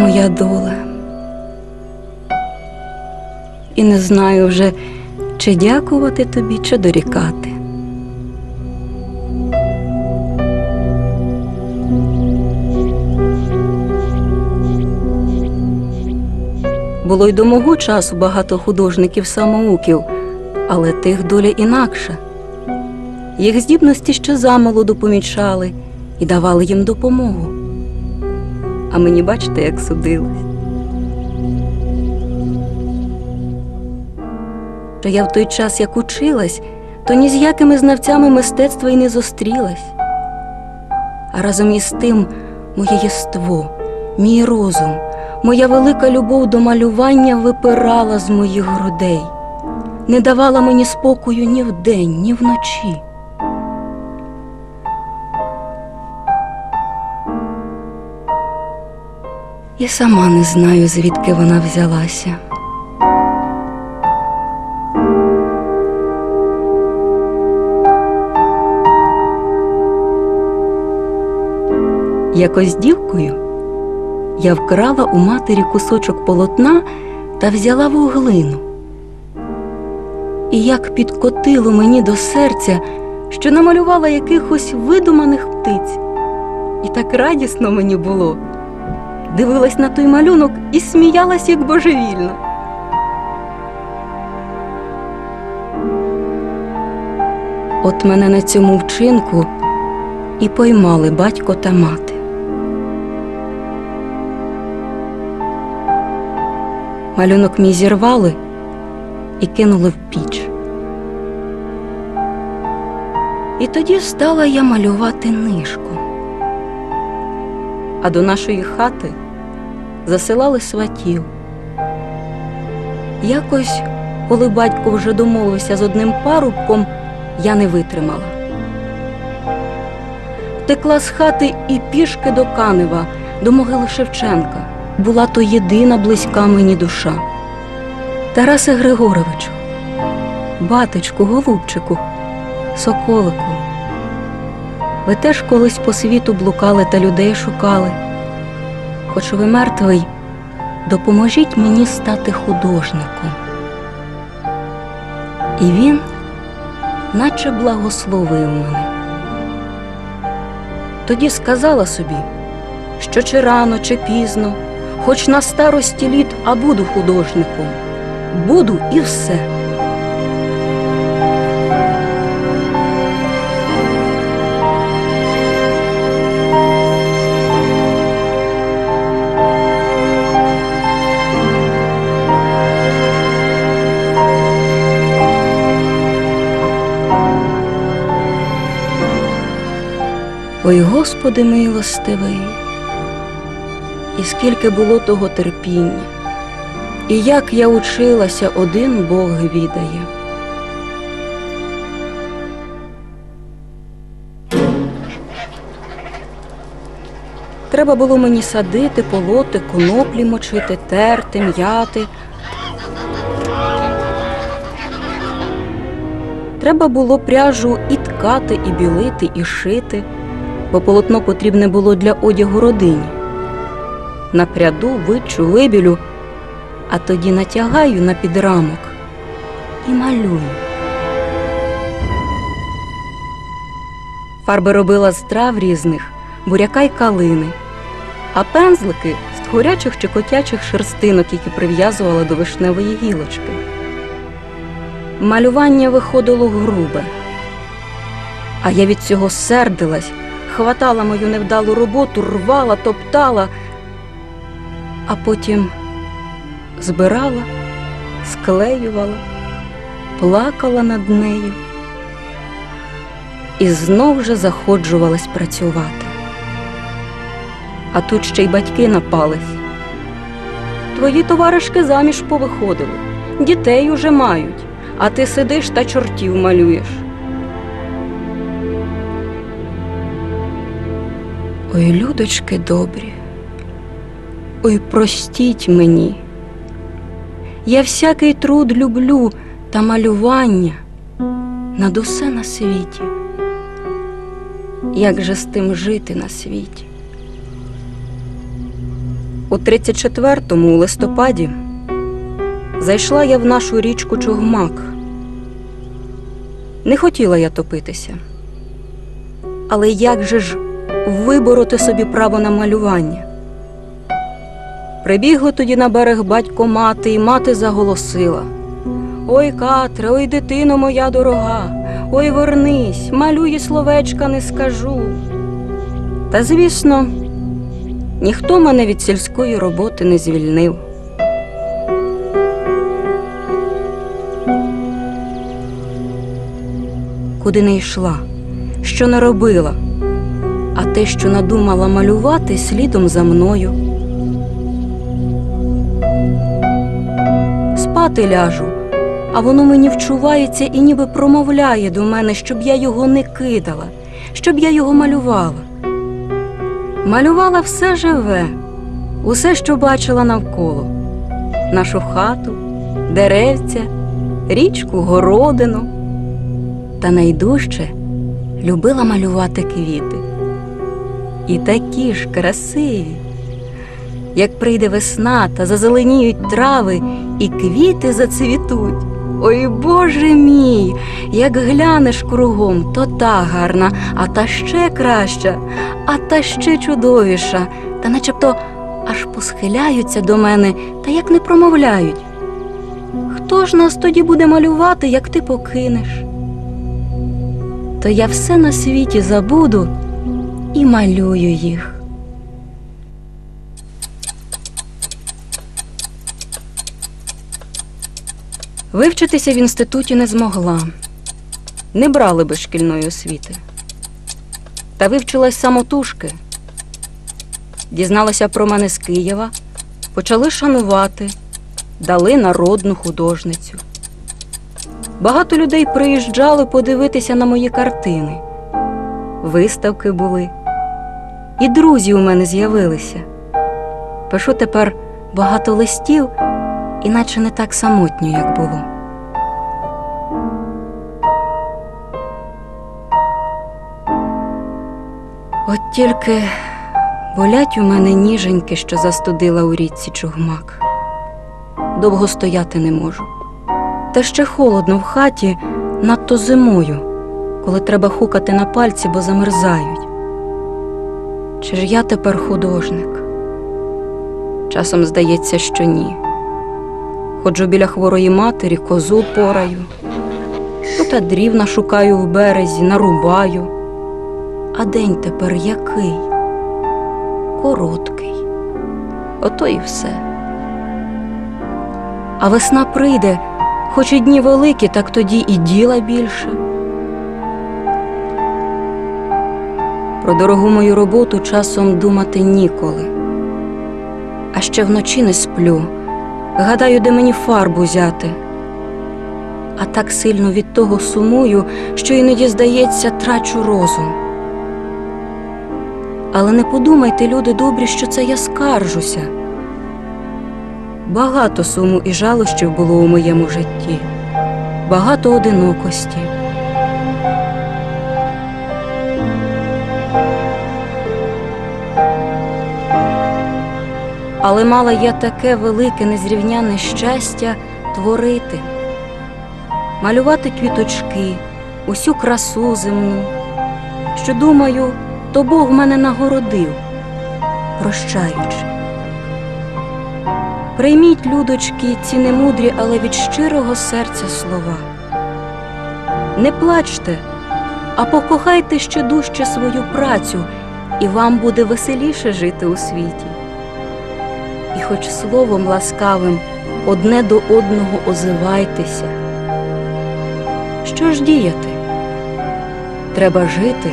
моя доля. І не знаю вже, чи дякувати тобі, чи дорікати. Було й до мого часу багато художників самоуків, але тих доля інакша. Їх здібності ще замолоду помічали і давали їм допомогу. А мені бачите, як судилось. Та я в той час, як училась, то ні з якими знавцями мистецтва й не зустрілась. А разом із тим моє єство, мій розум, моя велика любов до малювання випирала з моїх грудей, не давала мені спокою ні вдень, ні вночі. Я сама не знаю, звідки вона взялася. Якось дівкою я вкрала у матері кусочок полотна та взяла вуглину. І як підкотило мені до серця, що намалювала якихось видуманих птиць. І так радісно мені було. Дивилась на той малюнок і сміялась, як божевільна. От мене на цьому вчинку і поймали батько та мати. Малюнок мій зірвали і кинули в піч. І тоді стала я малювати нишку. А до нашої хати засилали сватів. Якось, коли батько вже домовився з одним парубком, я не витримала. Текла з хати і пішки до Канева, до могили Шевченка. Була то єдина близька мені душа. Тарасе Григоровичу, батечку, голубчику, соколику. Ви теж колись по світу блукали та людей шукали. Хоч ви мертвий, допоможіть мені стати художником. І він, наче благословив мене. Тоді сказала собі, що чи рано, чи пізно, хоч на старості літ, а буду художником, буду і все. Ой, Господи милостивий, і скільки було того терпіння, і як я училася, один Бог відає. Треба було мені садити, полоти, коноплі мочити, терти, м'яти. Треба було пряжу і ткати, і білити, і шити, бо полотно потрібне було для одягу родині. Напряду, вичу, вибілю, а тоді натягаю на підрамок і малюю. Фарби робила з трав різних, буряка й калини, а пензлики з тхорячих чи котячих шерстинок, які прив'язувала до вишневої гілочки. Малювання виходило грубе, а я від цього сердилась, хватала мою невдалу роботу, рвала, топтала, а потім збирала, склеювала, плакала над нею і знов же заходжувалась працювати. А тут ще й батьки напались. Твої товаришки заміж повиходили, дітей уже мають, а ти сидиш та чортів малюєш. Ой, людочки добрі, ой, простіть мені. Я всякий труд люблю та малювання над усе на світі. Як же з тим жити на світі? У 34-му у листопаді зайшла я в нашу річку Чогмак. Не хотіла я топитися. Але як же ж вибороти собі право на малювання? Прибігли тоді на берег батько мати, і мати заголосила. Ой, Катре, ой, дитино моя дорога, ой, вернись, малюї словечка не скажу. Та, звісно, ніхто мене від сільської роботи не звільнив. Куди не йшла, що не робила, а те, що надумала малювати, слідом за мною. Спати ляжу, а воно мені вчувається і ніби промовляє до мене, щоб я його не кидала, щоб я його малювала. Малювала все живе, усе, що бачила навколо, нашу хату, деревця, річку, городину. Та найдужче любила малювати квіти. І такі ж красиві. Як прийде весна та зазеленіють трави, і квіти зацвітуть. Ой, Боже мій, як глянеш кругом, то та гарна, а та ще краща, а та ще чудовіша, та начебто аж посхиляються до мене та як не промовляють. Хто ж нас тоді буде малювати, як ти покинеш? То я все на світі забуду і малюю їх. Вивчитися в інституті не змогла, не брали без шкільної освіти. Та вивчилась самотужки. Дізналася про мене з Києва, почали шанувати, дали народну художницю. Багато людей приїжджали подивитися на мої картини. Виставки були, і друзі у мене з'явилися. Пишу тепер багато листів, іначе не так самотньо, як було. От тільки болять у мене ніженьки, що застудила у річці чугмак. Довго стояти не можу. Та ще холодно в хаті надто зимою, коли треба хукати на пальці, бо замерзають. Чи ж я тепер художник? Часом здається, що ні. Ходжу біля хворої матері, козу пораю, ну та дрівна шукаю в березі, нарубаю. А день тепер який? Короткий. Ото і все. А весна прийде, хоч і дні великі, так тоді і діла більше. Про дорогу мою роботу часом думати ніколи. А ще вночі не сплю. Гадаю, де мені фарбу взяти. А так сильно від того сумую, що іноді, здається, трачу розум. Але не подумайте, люди добрі, що це я скаржуся. Багато суму і жалощів було у моєму житті, багато одинокості. Але мала я таке велике незрівняне щастя творити, малювати квіточки, усю красу земну, що, думаю, то Бог мене нагородив, прощаючи. Прийміть, людочки, ці немудрі, але від щирого серця слова. Не плачте, а покохайте ще дужче свою працю, і вам буде веселіше жити у світі. І хоч словом ласкавим одне до одного озивайтеся. Що ж діяти? Треба жити